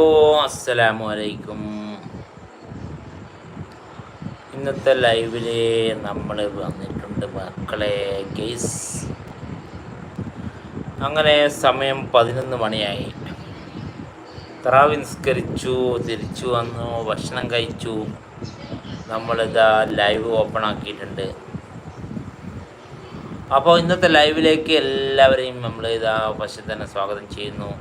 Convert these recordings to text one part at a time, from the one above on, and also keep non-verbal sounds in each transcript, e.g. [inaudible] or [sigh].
ഓ അസ്സലാമു അലൈക്കും. ഇന്നത്തെ ലൈവിൽ നമ്മൾ വന്നിട്ടുണ്ട് മക്കളെ കേസ് അങ്ങനെ സമയം പതിനൊന്ന് മണിയായി. തറാവി നിസ്കരിച്ചു തിരിച്ചു വന്നു ഭക്ഷണം കഴിച്ചു. നമ്മളിതാ ലൈവ് ഓപ്പൺ ആക്കിയിട്ടുണ്ട്. അപ്പോൾ ഇന്നത്തെ ലൈവിലേക്ക് എല്ലാവരെയും നമ്മൾ ഇതാ പക്ഷെ തന്നെ സ്വാഗതം ചെയ്യുന്നു.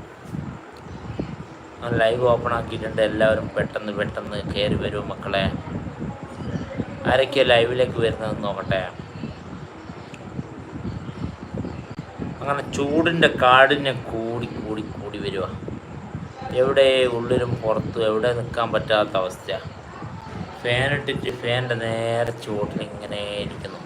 ലൈവ് ഓപ്പൺ ആക്കിയിട്ടുണ്ട്. എല്ലാവരും പെട്ടെന്ന് പെട്ടെന്ന് കയറി വരും മക്കളെ. ആരൊക്കെ ലൈവിലേക്ക് വരുന്നതെന്ന് നോക്കട്ടെ. അങ്ങനെ ചൂടിന്റെ കാടിനെ കൂടി കൂടി കൂടി വരിക എവിടെ ഉള്ളിലും പുറത്തും എവിടെ നിൽക്കാൻ പറ്റാത്ത അവസ്ഥ ഫാനിട്ടിട്ട് ഫാനിന്റെ നേരെ ചൂടിൽ ഇങ്ങനെ ഇരിക്കുന്നു.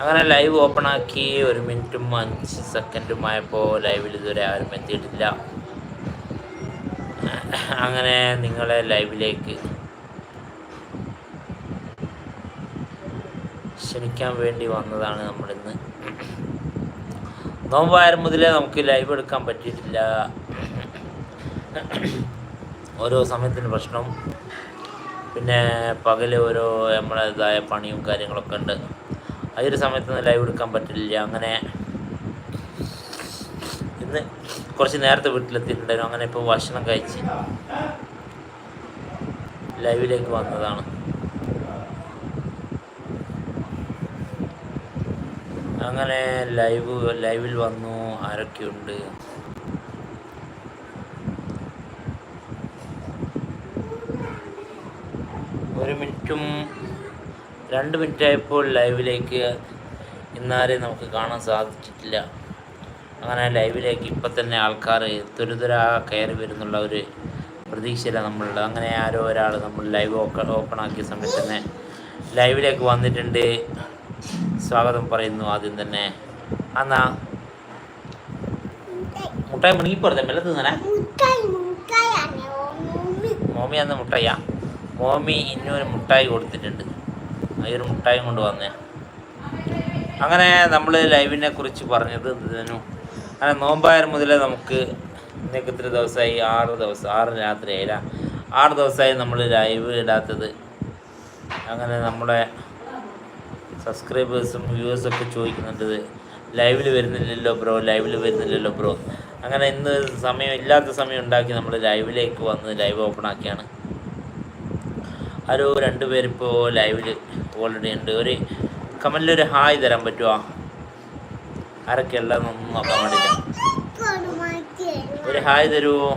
അങ്ങനെ ലൈവ് ഓപ്പൺ ആക്കി ഒരു മിനിറ്റും അഞ്ച് സെക്കൻഡും ആയപ്പോൾ ലൈവിൽ ഇതുവരെ ആരും എത്തിയിട്ടില്ല. അങ്ങനെ നിങ്ങളെ ലൈവിലേക്ക് ക്ഷണിക്കാൻ വേണ്ടി വന്നതാണ് നമ്മളിന്ന്. നോമ്പായാലും മുതലേ നമുക്ക് ലൈവ് എടുക്കാൻ പറ്റിയിട്ടില്ല. ഓരോ സമയത്തിന് പ്രശ്നം. പിന്നെ പകൽ ഓരോ നമ്മളേതായ പണിയും കാര്യങ്ങളൊക്കെ ഉണ്ട്. ഒരു സമയത്ത് ലൈവ് എടുക്കാൻ പറ്റില്ല. അങ്ങനെ ഇന്ന് കുറച്ച് നേരത്തെ വീട്ടിലെത്തിയിട്ടുണ്ടായിരുന്നു. അങ്ങനെ ഇപ്പോൾ ഭക്ഷണം കഴിച്ച് ലൈവിലേക്ക് വന്നതാണ്. അങ്ങനെ ലൈവ് ലൈവിൽ വന്നു. ആരൊക്കെയുണ്ട്? ഒരു മിനിറ്റും രണ്ട് മിനിറ്റ് ആയപ്പോൾ ലൈവിലേക്ക് ഇന്നാരെ നമുക്ക് കാണാൻ സാധിച്ചിട്ടില്ല. അങ്ങനെ ലൈവിലേക്ക് ഇപ്പം തന്നെ ആൾക്കാർ തുരുതുരാ കയറി വരുന്നുള്ള ഒരു പ്രതീക്ഷയിലാണ് നമ്മളുള്ളത്. അങ്ങനെ ആരോ ഒരാൾ നമ്മൾ ലൈവ് ഓപ്പൺ ആക്കിയ സമയത്ത് തന്നെ ലൈവിലേക്ക് വന്നിട്ടുണ്ട്. സ്വാഗതം പറയുന്നു ആദ്യം തന്നെ. എന്നാ മുട്ടായി മുണുങ്ങിപ്പോറത്തെ മെല്ലെ തിന്നണേ. മോമി അന്ന് മുട്ടായ മോമി ഇന്നൊരു മുട്ടായി കൊടുത്തിട്ടുണ്ട്. ഈ ഒരു മുട്ടായും കൊണ്ട് വന്നേ. അങ്ങനെ നമ്മൾ ലൈവിനെ കുറിച്ച് പറഞ്ഞത് അങ്ങനെ നോമ്പായാലും മുതലേ നമുക്ക് ഇന്നേക്ക് ഇത്ര ദിവസമായി ആറ് ദിവസം ആറ് രാത്രി ആയില്ല. ആറ് ദിവസമായി നമ്മൾ ലൈവ് ഇടാത്തത്. അങ്ങനെ നമ്മുടെ സബ്സ്ക്രൈബേഴ്സും വ്യൂവേഴ്സും ഒക്കെ ചോദിക്കുന്നുണ്ട് ലൈവിൽ വരുന്നില്ലല്ലോ ബ്രോ ലൈവിൽ വരുന്നില്ലല്ലോ ബ്രോ. അങ്ങനെ ഇന്ന് സമയം ഇല്ലാത്ത സമയം ഉണ്ടാക്കി നമ്മൾ ലൈവിലേക്ക് വന്ന് ലൈവ് ഓപ്പൺ ആക്കിയാണ്. ആരോ രണ്ടുപേരിപ്പോൾ ലൈവിൽ ഓൾറെഡി ഉണ്ട്. ഒരു കമലിലൊരു ഹായ് തരാൻ പറ്റുമോ ആരൊക്കെ ഉള്ളതെന്നൊന്നും നോക്കാൻ വേണ്ടിയില്ല. ഒരു ഹായ് തരുമോ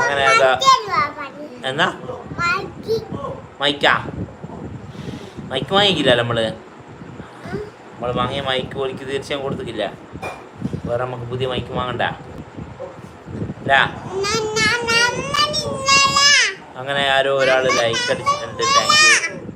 അങ്ങനെ എന്നാ? മൈക്കാ. മൈക്ക്? വാങ്ങിക്കില്ല നമ്മൾ? നമ്മൾ വാങ്ങിയ മൈക്ക് ഒലിക്ക് തീർച്ചയായും കൊടുത്തിട്ടില്ല. വേറെ നമുക്ക് പുതിയ മൈക്ക് വാങ്ങണ്ട. അങ്ങനെ ആരോ ഒരാൾ ലൈക്ക് അടിച്ചിട്ടുണ്ട്. താങ്ക് യു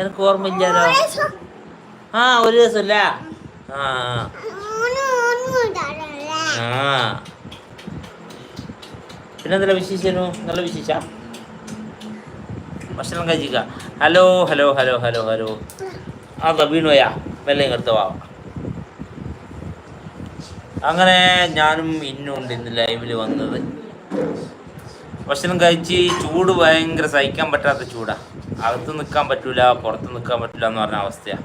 എനിക്ക് ഓർമ്മയില്ലല്ലോ. ആ ഒരു ദിവസമല്ല ആ ആ. പിന്നെന്തല്ല വിശേഷനു? നല്ല വിശേഷ? ഭക്ഷണം കഴിക്കുക hello hello hello hello hello. അതാ വീണുപോയാ. മെല്ലെ ഇങ്ങടുത്ത വാ അങ്ങനെ ഞാനും ഇന്നുണ്ട് ഇന്ന് ലൈവിൽ വന്നത്. ഭക്ഷണം കഴിച്ച് ചൂട് ഭയങ്കര സഹിക്കാൻ പറ്റാത്ത ചൂടാ. അകത്ത് നിൽക്കാൻ പറ്റൂല പുറത്ത് നിൽക്കാൻ പറ്റൂല എന്ന് പറഞ്ഞ അവസ്ഥയാണ്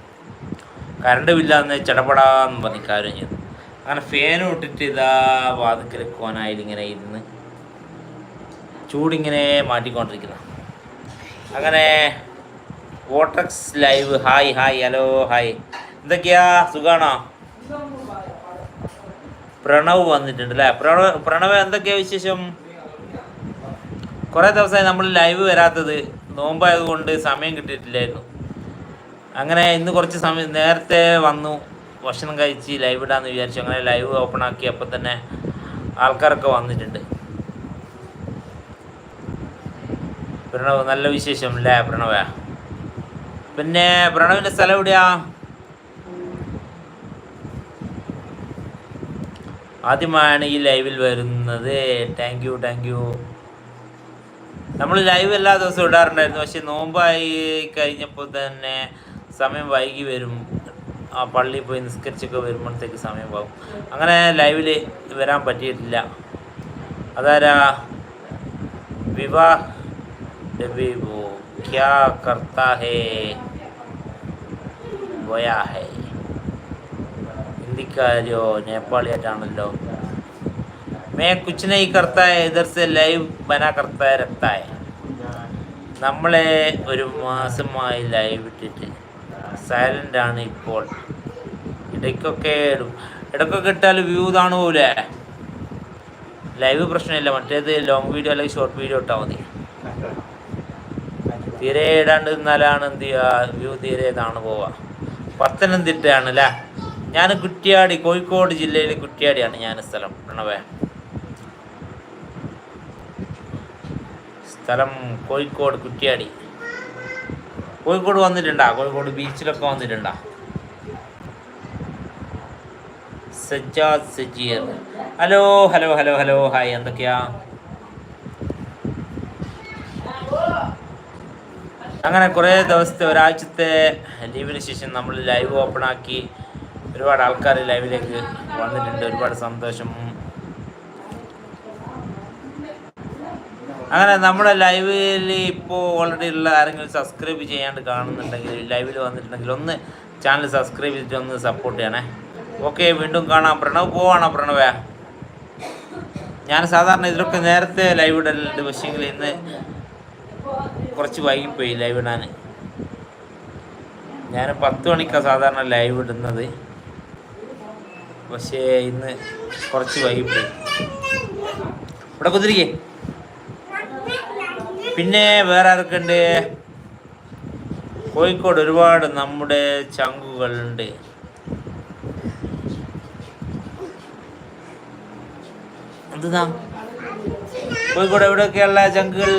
കറണ്ട് ബില്ലാന്ന് ചടപടാന്ന് പറഞ്ഞ് കാര്യം ചെയ്തു. അങ്ങനെ ഫാനും ഇട്ടിട്ട് ഇതാ വാതിക്കൽ കോനായിൽ ഇങ്ങനെ ഇരുന്ന് ചൂടിങ്ങനെ മാറ്റിക്കൊണ്ടിരിക്കുന്നു. അങ്ങനെ vortex live hi hi hello hi എന്തൊക്കെയാ? സുഖാണോ? പ്രണവ് വന്നിട്ടുണ്ട് അല്ലേ? പ്രണവ് പ്രണവ് എന്തൊക്കെയാ വിശേഷം? കുറേ ദിവസമായി നമ്മൾ ലൈവ് വരാത്തത് നോമ്പായതുകൊണ്ട് സമയം കിട്ടിയിട്ടില്ലായിരുന്നു. അങ്ങനെ ഇന്ന് കുറച്ച് സമയം നേരത്തെ വന്നു ഭക്ഷണം കഴിച്ച് ലൈവ് ഇടാന്ന് വിചാരിച്ചു. അങ്ങനെ ലൈവ് ഓപ്പൺ ആക്കി അപ്പം തന്നെ ആൾക്കാരൊക്കെ വന്നിട്ടുണ്ട്. പ്രണവ് നല്ല വിശേഷം അല്ലേ പ്രണവ? പിന്നെ പ്രണവിന്റെ സ്ഥലം എവിടെയാ? ആദ്യമായാണ് ഈ ലൈവിൽ വരുന്നത്. താങ്ക് യു താങ്ക് യു നമ്മൾ ലൈവ് എല്ലാ ദിവസവും ഇടാറുണ്ടായിരുന്നു. പക്ഷെ നോമ്പായി കഴിഞ്ഞപ്പോൾ തന്നെ സമയം വൈകി വരും. ആ പള്ളിയിൽ പോയി നിസ്കരിച്ചൊക്കെ വരുമ്പോഴത്തേക്ക് സമയം പോകും അങ്ങനെ ലൈവിൽ വരാൻ പറ്റിയിട്ടില്ല. അതാരാ? വിവാഹ് ക്യാ ഹേ ഹേ ഹിന്ദിക്കാരോ? നേപ്പാളിയായിട്ടാണല്ലോ. मैं कुछ नहीं करता है इधर से ലൈവ് ബനാ करता है रखता है നമ്മളെ ഒരു മാസമായി ലൈവ് ഇട്ടിട്ട് സൈലൻ്റ് ആണ് ഇപ്പോൾ ഇടയ്ക്കൊക്കെ ഇടും ഇടയ്ക്കൊക്കെ ഇട്ടാൽ വ്യൂ കാണുപോലെ ലൈവ് പ്രശ്നമില്ല മറ്റേത് ലോങ് വീഡിയോ അല്ലെങ്കിൽ ഷോർട്ട് വീഡിയോ ഇട്ടാൽ മതി തീരെ ഇടാണ്ട് നിന്നാലാണ് എന്ത് ചെയ്യുക വ്യൂ തീരെ ഇതാണ് പോവുക പത്തനംതിട്ടയാണ് അല്ലേ ഞാൻ കുറ്റ്യാടി കോഴിക്കോട് ജില്ലയിലെ കുറ്റ്യാടിയാണ് ഞാൻ സ്ഥലം പ്രണവേ സ്ഥലം കോഴിക്കോട് കുറ്റിയാടി. കോഴിക്കോട് വന്നിട്ടുണ്ടാ? കോഴിക്കോട് ബീച്ചിലൊക്കെ വന്നിട്ടുണ്ടാ? Sajjad Sajeer. Hello hello hello hello hi എന്തൊക്കെയാ? അങ്ങനെ കുറേ ദിവസത്തെ ഒരാഴ്ചത്തെ ലീവിന് ശേഷം നമ്മൾ ലൈവ് ഓപ്പൺ ആക്കി ഒരുപാട് ആൾക്കാർ ലൈവിലേക്ക് വന്നിട്ടുണ്ട്. ഒരുപാട് സന്തോഷം. അങ്ങനെ നമ്മുടെ ലൈവിൽ ഇപ്പോൾ ഓൾറെഡി ഉള്ള ആരെങ്കിലും സബ്സ്ക്രൈബ് ചെയ്യാണ്ട് കാണുന്നുണ്ടെങ്കിൽ ലൈവിൽ വന്നിട്ടുണ്ടെങ്കിൽ ഒന്ന് ചാനൽ സബ്സ്ക്രൈബ് ചെയ്തിട്ട് ഒന്ന് സപ്പോർട്ട് ചെയ്യണേ. ഓക്കെ വീണ്ടും കാണാം. പ്രണവ് പോവാണോ പ്രണവേ? ഞാൻ സാധാരണ ഇതിലൊക്കെ നേരത്തെ ലൈവ് ഇടലുണ്ട് പക്ഷേങ്കിൽ ഇന്ന് കുറച്ച് വൈകിപ്പോയി ലൈവ് ഇടാൻ. ഞാൻ പത്ത് മണിക്കാണ് സാധാരണ ലൈവ് ഇടുന്നത്. പക്ഷേ ഇന്ന് കുറച്ച് വൈകിപ്പോയി. ഇവിടെ കുതിരിക്കേ പിന്നെ വേറെ ആർക്കുണ്ട് കോഴിക്കോട് ഒരുപാട് നമ്മുടെ ചങ്കുകളുണ്ട്. എന്താ കോഴിക്കോട് എവിടെയൊക്കെയുള്ള ചങ്കുകൾ?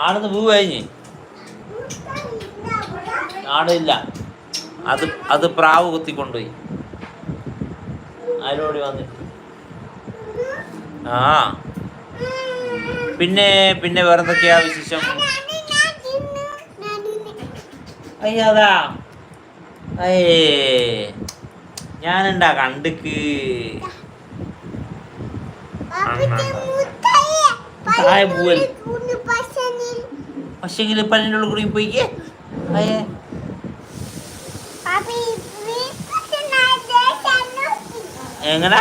ആണെന്ന് പൂ കഴിഞ്ഞ്. ആടില്ല. അത് അത് പ്രാവ് കുത്തിക്കൊണ്ടുപോയി. ആരോടി വന്നിട്ട്? ആ. പിന്നെ പിന്നെ വേറെ എന്തൊക്കെയാ വിശേഷം അയ്യാതാ അയ്യേ ഞാനുണ്ടാ കണ്ടിക്ക്? താഴെ പോവൽ പക്ഷെങ്കിൽ പല്ലിന്റെ ഉള്ളിൽ കൂടി പോയിക്കേ. അയ്യേ എങ്ങനെ?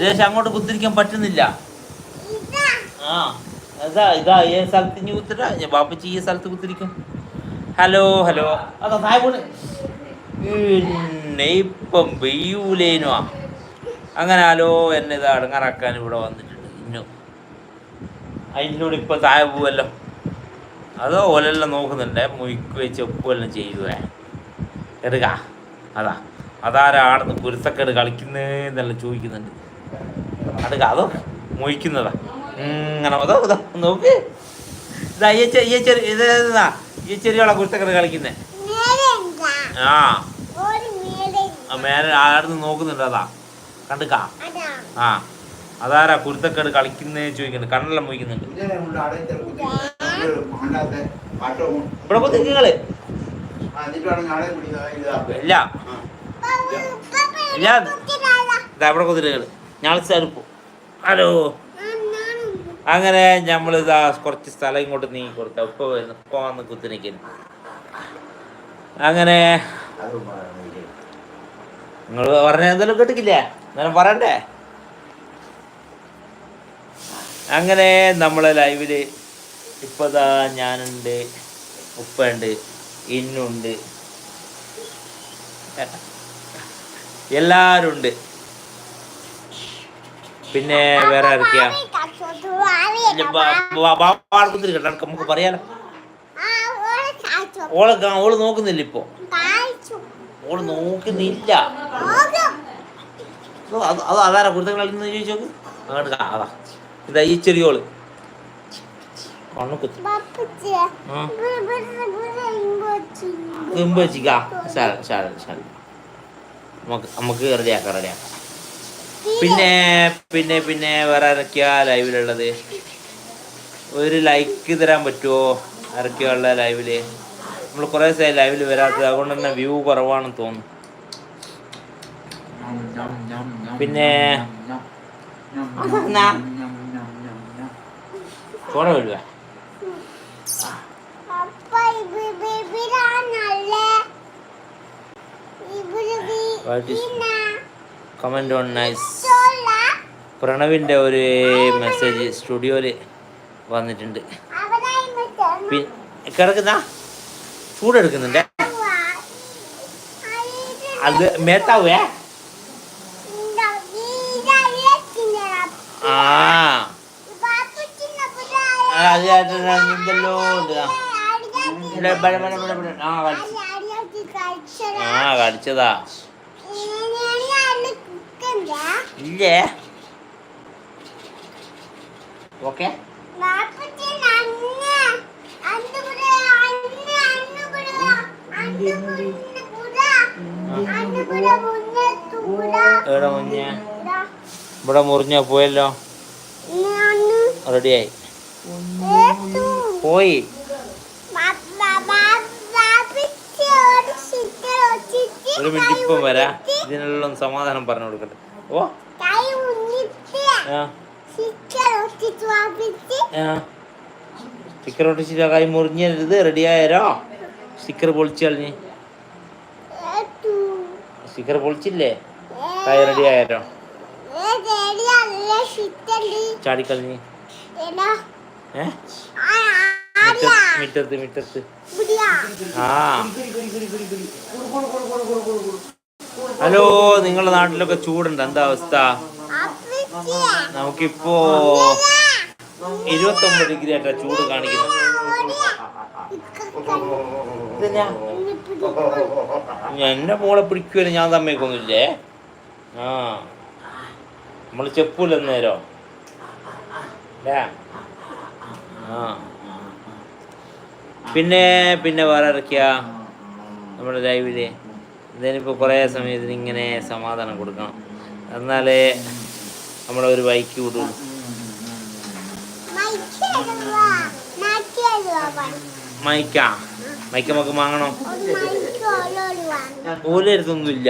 ദേശം അങ്ങോട്ട് കുത്തിരിക്കാൻ പറ്റുന്നില്ല. ആ അതാ ഇതാ ഏ സ്ഥലത്ത് ഇനി കുത്തിട്ടാ. ഞാൻ ബാപ്പച്ചി ഈ സ്ഥലത്ത് കുത്തിരിക്കും. Hello hello. അതാ താഴെ പോണ്. ഇപ്പം വെയ്യൂലേനോ അങ്ങനെ ഹലോ എന്നെ ഇത് അടങ്ങാറാക്കാൻ ഇവിടെ വന്നിട്ടുണ്ട്. ഇന്നു. അതിന്റെ കൂടെ ഇപ്പം താഴെ പോവല്ലോ. അതോ ഓലെല്ലാം നോക്കുന്നുണ്ട്. മുയ്ക്ക് വെച്ച് ഒപ്പുമെല്ലാം ചെയ്യുവേ എടുക്ക. അതാ. അതാരാണെന്ന് കുരുത്തക്കേട് കളിക്കുന്നതെന്നെല്ലാം ചോദിക്കുന്നുണ്ട്. അടുക്ക അതോ മൊയ്ക്കുന്നതാ ഇങ്ങനെ അതോ നോക്ക്. ഇതാ ഈ ചെ- ഈ ചെറിയ ഇത് ഇതാ ഈ ചെറിയോളെ കുരുത്തക്കേട് കളിക്കുന്നേ. ആ. മേലെ ആടുന്ന് നോക്കുന്നുണ്ട് അതാ. കണ്ടുക്ക. ആ. അതാരാ കുരുത്തക്കേട് കളിക്കുന്നേ ചോദിക്കുന്നുണ്ട്. കണ്ണെല്ലാം മുഴിക്കുന്നുണ്ട് ഇവിടെ കുത്തി നിങ്ങൾ. ഇല്ല. ഇല്ല. ഇതാ ഇവിടെ കൊതിരുകൾ ഞാൻ സ്ഥലപ്പോ ഹലോ. അങ്ങനെ നമ്മൾ ഇതാ കുറച്ച് സ്ഥലം ഇങ്ങോട്ട് നീങ്ങി കൊടുത്ത ഉപ്പ വരുന്നു ഉപ്പ വന്ന് അങ്ങനെ നിങ്ങൾ പറഞ്ഞ എന്തെങ്കിലും കേട്ടിക്കില്ലേ എന്നാലും പറയണ്ടേ? അങ്ങനെ നമ്മളെ ലൈവിൽ ഇപ്പതാ ഞാനുണ്ട് ഉപ്പുണ്ട് ഇന്നുണ്ട്. എല്ലാരും ഉണ്ട് പിന്നെ വേറെ നമുക്ക് പറയാലോ? ഓളെ ഓൾ നോക്കുന്നില്ല ഇപ്പോ. ഓൾ നോക്കുന്നില്ല. അത് അത് അതാരാ കുരുത്തങ്ങൾ ചോദിച്ചു നോക്ക്. അങ്ങോട്ട് അതാ. ഇതാ ഈ ചെറിയോൾ. കണ്ണു കുത്തി. ശരി ശാല ശാല നമുക്ക് നമുക്ക് റെഡിയാക്കാം റെഡിയാക്കാം. പിന്നെ പിന്നെ പിന്നെ വേറെ ആരൊക്കെയാ ലൈവിലുള്ളത് ഒരു ലൈക്ക് തരാൻ പറ്റുമോ ആരൊക്കെയാ ലൈവിൽ നമ്മൾ കുറേ ദിവസമായി ലൈവിൽ വരാത്തത് അതുകൊണ്ട് തന്നെ വ്യൂ കുറവാണെന്ന് തോന്നുന്നു പിന്നെ എന്നാ? വരുക What is- comment on nice പ്രണവിന്റെ ഒരു മെസ്സേജ് സ്റ്റുഡിയോയിൽ വന്നിട്ടുണ്ട്. പിന്നെ കിടക്കുന്ന? ചൂടെടുക്കുന്നുണ്ട്. അത് മേത്താവേ? ആ. ആ, അത് ചേട്ടൻ എന്തല്ലോ ഉണ്ട്. ആ. ഇവിടെ ഇല്ലേ. ഓക്കെ. ഇവിടെ മുറിഞ്ഞ പോയല്ലോ. റെഡിയായി. പോയി. ഒരു മിനിറ്റ് ഇപ്പം വരാ. ഇതിനെല്ലാം സമാധാനം പറഞ്ഞു കൊടുക്കട്ടെ. ഓ. സ്റ്റിക്കർ ഒട്ടിച്ചിട്ട് കൈ മുറിഞ്ഞരുത്. റെഡി ആയാലോ സ്റ്റിക്കർ പൊളിച്ചു കളഞ്ഞ്. സ്റ്റിക്കർ പൊളിച്ചില്ലേ? കൈ റെഡി ആയാലോ ചാടിക്കളഞ്ഞ് മിറ്റത്ത് മിറ്റത്ത് മിറ്റത്ത് ആ. ഹലോ നിങ്ങളുടെ നാട്ടിലൊക്കെ ചൂടുണ്ട്. എന്താ അവസ്ഥ? നമുക്കിപ്പോ ഇരുപത്തൊമ്പത് ഡിഗ്രി ആയിട്ടാ ചൂട് കാണിക്കുന്നു എന്നെ മോളെ പിടിക്കുമല്ലോ ഞാൻ തമ്മേക്കൊന്നുമില്ലേ ആ. നമ്മൾ ചെപ്പൂല നേരോ ആ. പിന്നെ പിന്നെ വേറെ ഇറക്കിയാ നമ്മുടെ ലൈവിൽ? ഇതിനിപ്പോൾ കുറേ സമയത്തിന് ഇങ്ങനെ സമാധാനം കൊടുക്കണം. എന്നാലേ നമ്മളെ ഒരു ബൈക്ക് വിടുള്ളൂ മൈക്ക? മൈക്ക നമുക്ക് വാങ്ങണം? ഓലരുതൊന്നുമില്ല.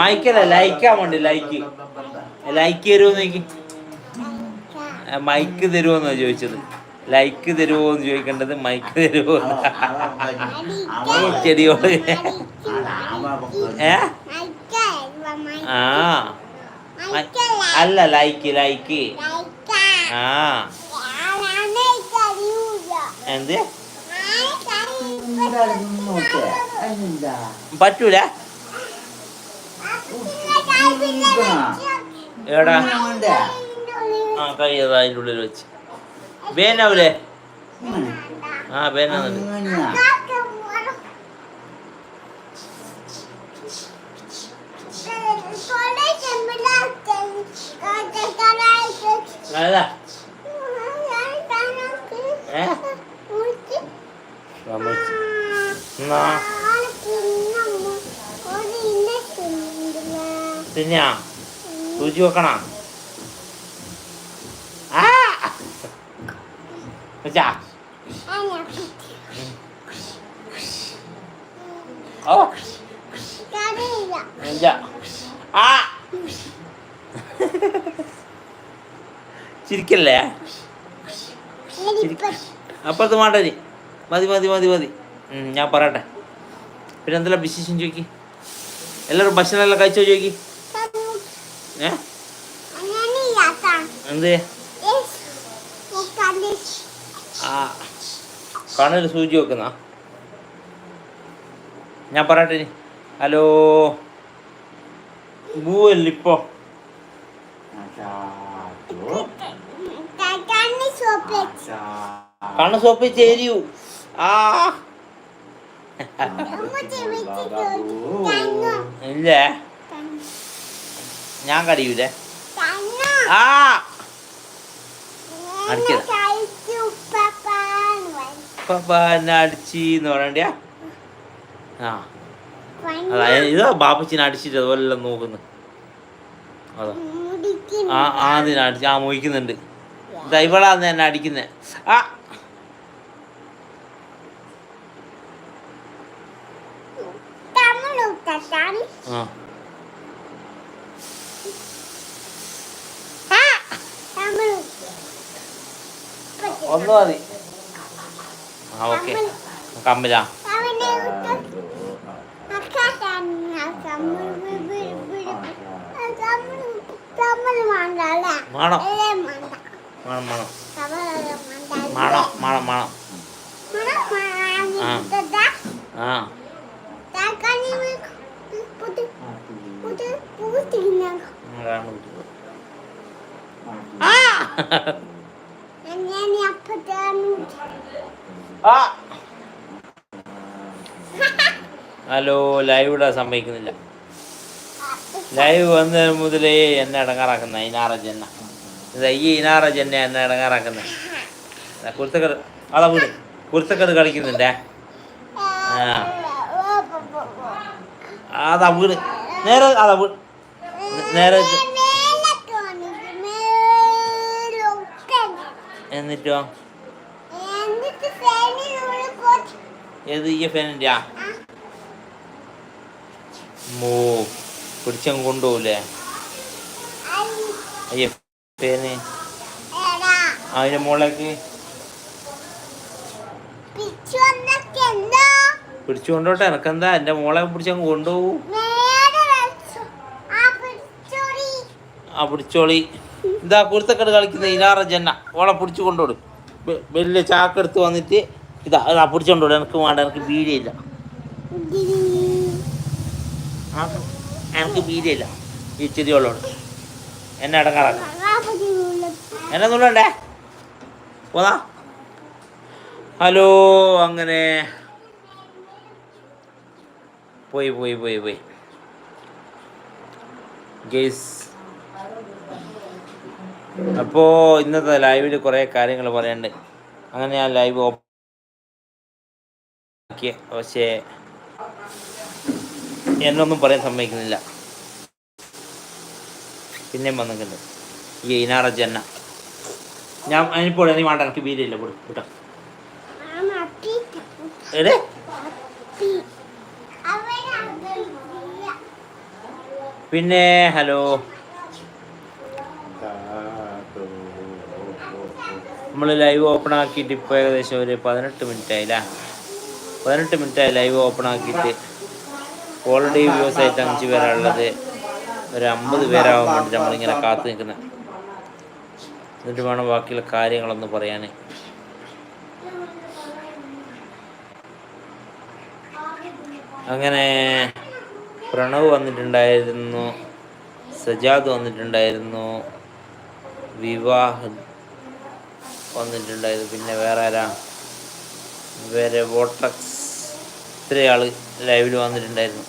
മൈക്കല്ല ലൈക്കാൻ വേണ്ടി ലൈക്ക്. ലൈക്ക് തരുമോ നോക്കി മൈക്ക് തരുമോന്നാ ചോദിച്ചത്. ലൈക്ക് തരുമോ എന്ന് ചോദിക്കേണ്ടത് മൈക്ക് തരുമോ ചെടിയോട്. ഏ? ആ. അല്ല ലൈക്ക് ലൈക്ക് ആ. എന്ത്? പറ്റൂല? എടാ ആ കഴിയത് അതിന്റെ ഉള്ളിൽ വെച്ച്. വേനാവൂലേ ആ വേനാന്നുണ്ട് അതാ ഏ വമ്മിച്ച്. എന്നാ പിന്നെ സൂചി വെക്കണ. ആ. ചിരിക്കല്ലേ? അപ്പുറത്ത് വേണ്ട നീ മതി മതി മതി മതി. ഞാൻ പറയട്ടെ. പിന്നെ എന്തെല്ലാം വിശേഷം ചോദിക്കി? എല്ലാവരും ഭക്ഷണം എല്ലാം കഴിച്ചോ ചോദിക്കി? ഏ? എന്ത്? ആ കണ്ണിൽ സൂചി വെക്കുന്ന. ഞാൻ പറയട്ടെ ഇനി. ഹലോ. ഭൂവല്ലിപ്പോ കണ്ണ് സോപ്പി ചേരിയു ആ. ഇല്ല. ഞാൻ കടിയൂലേ. ആ. എന്നെ അതാ ഇതാ ബാപ്പച്ചിനെ അടിച്ചിട്ട് അതുപോലെ നോക്കുന്നു. അതാ. ആ ആദ്യം അടിച്ച് ആ മോഹിക്കുന്നുണ്ട് തന്നെ എന്നെ അടിക്കുന്നേ ആ ഒന്നും മതി ആ ഓക്കെ കമ്മിലാ വേണം വേണം മണം. മണം മണം മണം ആ. ഹലോ ലൈവ് ഇടാൻ സമ്മതിക്കുന്നില്ല. ലൈവ് വന്നതിന് മുതലേ എന്നെ അടങ്ങാറാക്കുന്ന അതിനാറ ജന്ന ഈ ഇനാറ ജന്ന എന്നെ ഇടങ്ങാറാക്കുന്നത് കുരുത്തക്കട്. വീട്. കുരുത്തക്കട് കളിക്കുന്നുണ്ടേ. അതാ വീട്. നേരെ അതാ വീട്. നേരെ. എന്നിട്ടോ? ഏത് ഈ ഫാനിന്റെ ആ മോ പിടിച്ചങ്ങ് കൊണ്ടുപോകൂലേ? അയ്യ ഫാന് അതിന്റെ മുകളിലേക്ക്. പിടിച്ചു കൊണ്ടോട്ടെ എനക്കെന്താ? എന്റെ മോളെ പിടിച്ചങ്ങ് കൊണ്ടുപോകും. ആ പിടിച്ചോളി. ഇതാ കുരുത്തക്കെട്ട് കളിക്കുന്ന ഇനാറ ജന്ന. ഓളെ പിടിച്ചു കൊണ്ടോടും. വലിയ ചാക്കെടുത്ത് വന്നിട്ട് ഇതാ ഇതാ കൊണ്ടോടും. എനിക്ക് വേണ്ട എനിക്ക് ബീഡിയില്ല എനിക്ക് ബീഡിയില്ല ഈ ചെറിയോളോട്. എന്നെ അടങ്ങാറാക്കാം. എന്നെ നുള്ളണ്ടേ പോന്നാ. ഹലോ അങ്ങനെ. പോയി പോയി പോയി പോയി. ഗെയ്സ്. അപ്പോൾ ഇന്നത്തെ ലൈവിൽ കുറേ കാര്യങ്ങൾ പറയാനുണ്ട്. അങ്ങനെ ഞാൻ ലൈവ് ഓപ്പൺ ആക്കിയ. പക്ഷേ എന്നൊന്നും പറയാൻ സമ്മതിക്കുന്നില്ല. പിന്നെയും വന്നിട്ടുണ്ട്. ഈ ഇനാറ ജന്ന. ഞാൻ അതിനിപ്പോൾ നീ വേണ്ട എനിക്ക് ബീരില്ല പോടും പിന്നെ ഹലോ. നമ്മൾ ലൈവ് ഓപ്പൺ ആക്കിയിട്ട് ഇപ്പോൾ ഏകദേശം ഒരു പതിനെട്ട് മിനിറ്റ് ആയില്ല പതിനെട്ട് മിനിറ്റ് ആയി ലൈവ് ഓപ്പൺ ആക്കിയിട്ട് ഓൾറെഡി വ്യൂസ് ആയിട്ട് അഞ്ച് പേരാണുള്ളത് ഒരു അമ്പത് പേരാവാൻ വേണ്ടി നമ്മളിങ്ങനെ കാത്തു നിൽക്കുന്നത് എന്നിട്ട് വേണം ബാക്കിയുള്ള കാര്യങ്ങളൊന്ന് പറയാൻ അങ്ങനെ പ്രണവ് വന്നിട്ടുണ്ടായിരുന്നു സജാദ് വന്നിട്ടുണ്ടായിരുന്നു വിവാഹ് വന്നിട്ടുണ്ടായിരുന്നു പിന്നെ വേറെ ആരാ? വേറെ വോട്ടക്സ് ഇത്രയാൾ ലൈവിൽ വന്നിട്ടുണ്ടായിരുന്നു.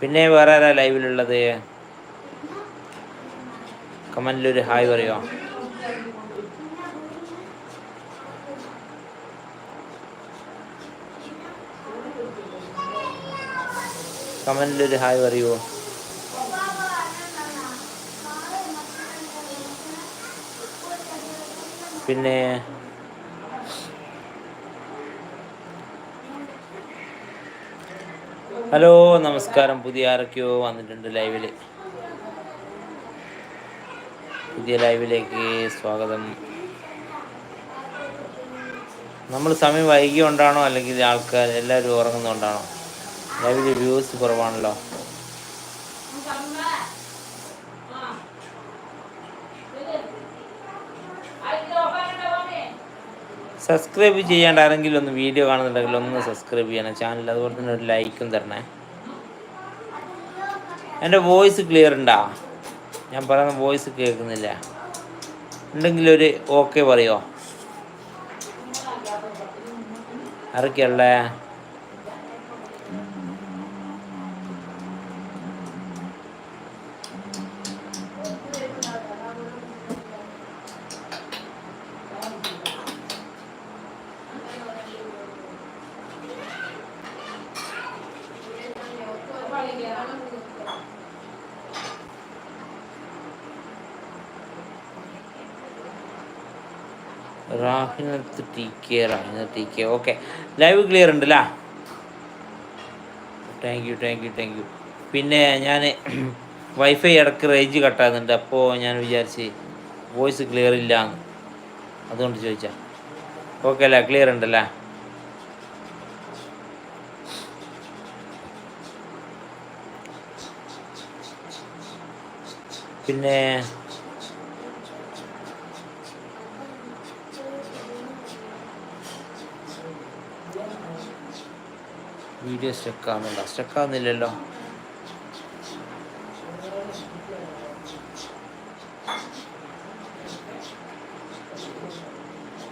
പിന്നെ വേറെ ആരാ ലൈവിലുള്ളത്? കമന്റിലൊരു ഹായ് പറയുമോ കമന്റിലൊരു ഹായ് പറയുമോ പിന്നെ ഹലോ നമസ്കാരം. പുതിയ ആരൊക്കെയോ വന്നിട്ടുണ്ട് ലൈവിൽ പുതിയ ലൈവിലേക്ക് സ്വാഗതം. നമ്മൾ സമയം വൈകിയോണ്ടാണോ അല്ലെങ്കിൽ ആൾക്കാർ എല്ലാവരും ഉറങ്ങുന്നതുകൊണ്ടാണോ? ലൈവിൽ വ്യൂസ് കുറവാണല്ലോ. സബ്സ്ക്രൈബ് ചെയ്യാണ്ട് ആരെങ്കിലും ഒന്ന് വീഡിയോ കാണുന്നുണ്ടെങ്കിൽ ഒന്ന് സബ്സ്ക്രൈബ് ചെയ്യണം. ചാനൽ അതുപോലെ തന്നെ ഒരു ലൈക്കും തരണേ. എന്റെ വോയിസ് ക്ലിയർ ഉണ്ടാ? ഞാൻ പറയുന്ന വോയിസ് കേൾക്കുന്നില്ല. ഉണ്ടെങ്കിൽ ഒരു ഓക്കെ പറയോ? ആരൊക്കെയുള്ളേ റാഹിനത്ത് ആണ്. T K okay live clear ഉണ്ടല്ലേ? Thank you thank you thank you പിന്നെ ഞാൻ വൈഫൈ [clears throat] ഇടയ്ക്ക് റേഞ്ച് കട്ടാകുന്നുണ്ട് അപ്പോൾ ഞാൻ വിചാരിച്ച് വോയിസ് ക്ലിയർ ഇല്ല എന്ന് അതുകൊണ്ട് ചോദിച്ചാ. ഓക്കെ അല്ലേ? ക്ലിയർ ഉണ്ടല്ലേ? പിന്നെ വീഡിയോ സ്റ്റക്ക് ആവുന്നില്ല സ്റ്റക്ക് ആവുന്നില്ലല്ലോ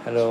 ഹലോ